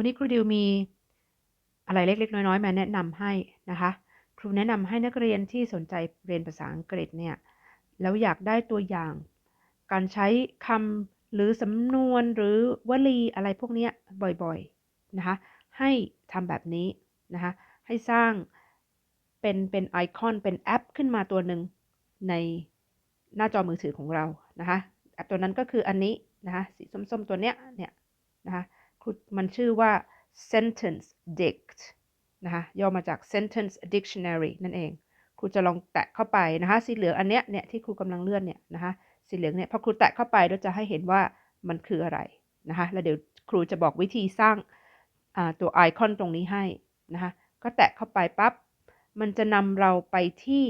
วันนี้ครูดิวมีอะไรเล็กๆ น้อยๆ มาแนะนำให้นะคะ ครูแนะนำให้นักเรียนที่สนใจเรียนภาษาอังกฤษเนี่ยแล้วอยากได้ตัวอย่าง การใช้คำหรือสำนวนหรือวลีอะไรพวกนี้บ่อยๆนะคะให้ทำแบบนี้นะคะให้สร้างเป็นเป็นไอคอนเป็นแอปขึ้นมาตัวหนึ่งในหน้าจอมือถือของเรานะคะแอปตัวนั้นก็คืออันนี้นะคะสีส้มๆตัวเนี้ยเนี่ยนะคะ มันชื่อว่า sentence dict นะคะย่อมาจาก sentence dictionary นั่นเอง ครูจะลองแตะเข้าไปนะคะ สีเหลืองอันเนี้ยเนี่ยที่ครูกำลังเลื่อนเนี่ยนะคะ สีเหลืองเนี่ยพอครูแตะเข้าไปเราจะให้เห็นว่ามันคืออะไรนะคะ แล้วเดี๋ยวครูจะบอกวิธีสร้างตัวไอคอนตรงนี้ให้นะคะ ก็แตะเข้าไปปั๊บ มันจะนำเราไปที่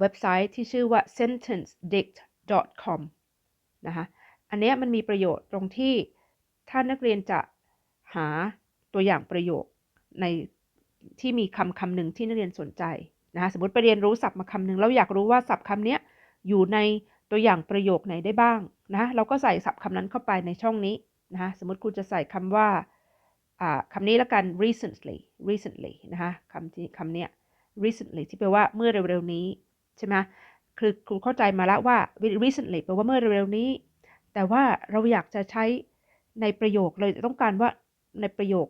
เว็บไซต์ที่ชื่อว่า sentencedict.com นะคะ อันนี้มันมีประโยชน์ตรงที่ถ้านักเรียนจะหาตัวอย่างประโยคในที่มีคำคำหนึ่งที่นักเรียนสนใจนะคะสมมติไปเรียนรู้ศัพท์มาคำหนึ่งแล้วอยากรู้ว่าศัพท์คำนี้อยู่ในตัวอย่างประโยคไหนได้บ้างนะเราก็ใส่ศัพท์คำนั้นเข้าไปในช่องนี้นะคะสมมติครูจะใส่คำว่าคำนี้แล้วกัน recently recently นะคะคำที่คำนี้ recently ที่แปลว่าเมื่อเร็วๆนี้ใช่ไหมคือครูเข้าใจมาแล้วว่า recently แปลว่าเมื่อเร็วๆนี้ แต่ว่าเราอยากจะใช้ในประโยคเลยต้องการว่าในประโยค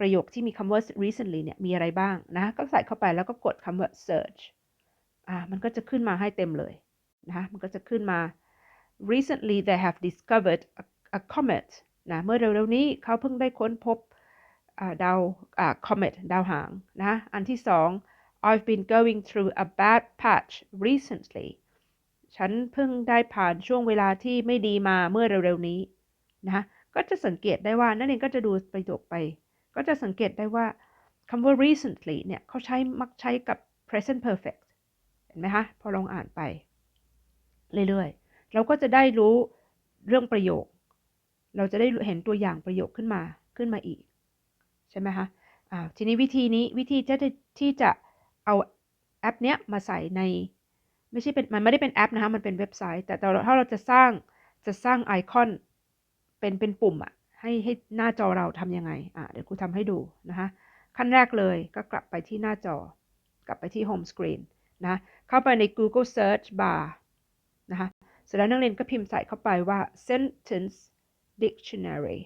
ประโยคที่มีคำว่า recently เนี่ยมีอะไรบ้างนะ ก็ใส่เข้าไปแล้วก็กดคำว่า search อ่ามันก็จะขึ้นมาให้เต็มเลยนะมันก็จะขึ้นมา recently they have discovered a, a comet นะเมื่อเร็วๆนี้เขาเพิ่งได้ค้นพบดาว comet ดาวหางนะ อันที่สอง I've been going through a bad patch recently ฉันเพิ่งได้ผ่านช่วงเวลาที่ไม่ดีมาเมื่อเร็วๆนี้นะก็จะสังเกตได้ว่านั่นเองก็จะดูประโยคไป ก็จะสังเกตได้ว่าคำว่า recently เนี่ยเขาใช้มักใช้กับ present perfect เห็นไหมคะพอลองอ่านไป เรื่อยๆ เราก็จะได้รู้เรื่องประโยค เราจะได้เห็นตัวอย่างประโยคขึ้นมาขึ้นมาอีก ใช่ไหมคะอ่าทีนี้วิธีนี้วิธีจะที่จะเอาแอปเนี้ยมาใส่ใน ไม่ใช่เป็นมันไม่ได้เป็นแอปนะคะมันเป็นเว็บไซต์ แต่ถ้าเราจะสร้างจะสร้างไอคอนเป็นเป็นปุ่มอะให้ให้หน้าจอเราทำยังไงอะเดี๋ยวครูทำให้ดูนะคะขั้นแรกเลยก็กลับไปที่หน้าจอกลับไปที่ Home Screen นะเข้าไปใน Google Search Bar นะคะเสร็จแล้วนักเรียนก็พิมพ์ใส่เข้าไปว่า sentence dictionary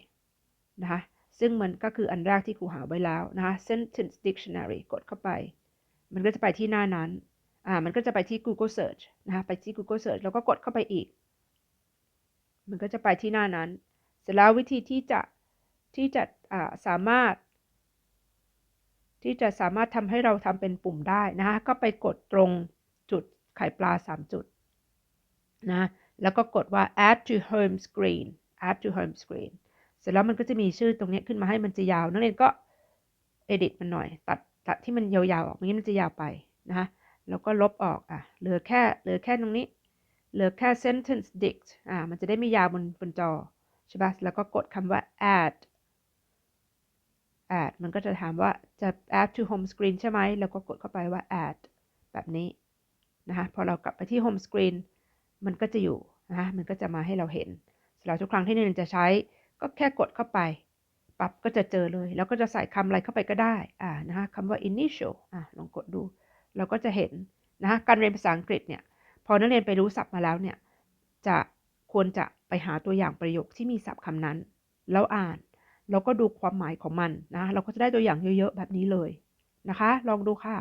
นะคะซึ่งมันก็คืออันแรกที่ครูหาไว้แล้วนะคะ sentence dictionary กดเข้าไป มันก็จะไปที่หน้านั้น อ่ามันก็จะไปที่ Google Search นะคะไปที่ Google Search แล้วก็กดเข้าไปอีก มันก็จะไปที่หน้านั้น เสร็จแล้ววิธีที่จะที่จะอ่าสามารถ ที่จะสามารถทำให้เราทำเป็นปุ่มได้นะคะก็ไปกดตรงจุดไข่ปลา 3 จุดนะแล้วก็กดว่า add to home screen add to home screen เสร็จแล้วมันก็จะมีชื่อตรงนี้ขึ้นมาให้มันจะยาว นักเรียนก็ edit มันหน่อย ตัดตัดที่มันยาวๆออกไม่งั้นมันจะยาวไปนะคะ แล้วก็ลบออกอะเหลือแค่เหลือแค่ตรงนี้ เหลือแค่ sentence dict อ่ามันจะได้ไม่ยาวบนบนจอใช่ปะแล้วก็กดคำว่า add add มันก็จะถามว่าจะ add to home screen ใช่ไหมแล้วก็กดเข้าไปว่า add แบบนี้นะคะพอเรากลับไปที่ home screen มันก็จะอยู่นะะมันก็จะมาให้เราเห็นสำหรับทุกครั้งที่นักเรียนจะใช้ก็แค่กดเข้าไปปั๊บก็จะเจอเลย แล้วก็จะใส่คำอะไรเข้าไปก็ได้อ่านะคะคำว่า initial อ่าลองกดดู เราก็จะเห็นนะการเรียนภาษาอังกฤษเนี่ยพอนักเรียนไปรู้ศัพท์มาแล้วเนี่ยจะควรจะไปหาตัวอย่างประโยคที่มีศัพท์คำนั้น แล้วอ่านแล้วก็ดูความหมายของมันนะเราก็จะได้ตัวอย่างเยอะๆแบบนี้เลยนะคะ ลองดูค่ะ